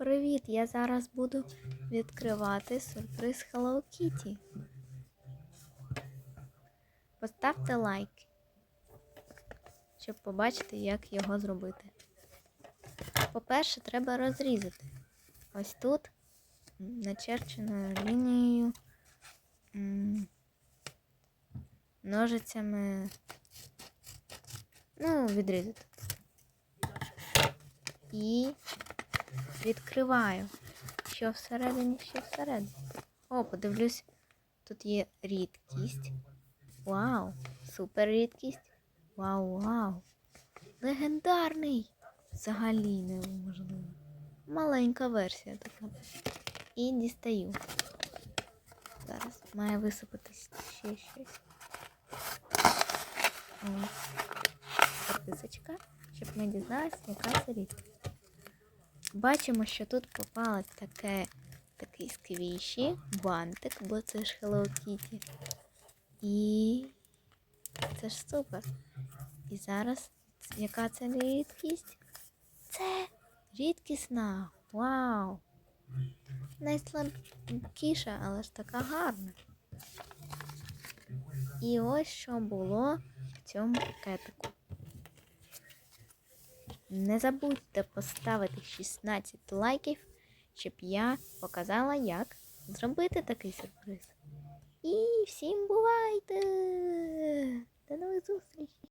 Привіт! Я зараз буду відкривати сюрприз Hello Kitty. Поставте лайк, щоб побачити, як його зробити. По-перше, треба розрізати. Ось тут начерченою лінією ножицями. Ну, відрізати. І відкриваю. Що всередині, що всередині. О, подивлюсь, тут є рідкість. Вау! Супер рідкість. Вау, вау! Легендарний! Взагалі неможливо. Маленька версія така. І дістаю. Зараз має висипатись ще щось. Ось. Записочка, щоб ми дізналися, яка це рідкість. Бачимо, що тут попалось таке, такий сквіші, бантик, бо це ж Hello Kitty. І це ж супер. І зараз яка це рідкість? Це рідкісна. Вау! Найслабкіша, але ж така гарна. І ось що було в цьому пакетику. Не забудьте поставити 16 лайків, щоб я показала, як зробити такий сюрприз. І всім бувайте! До нових зустрічей!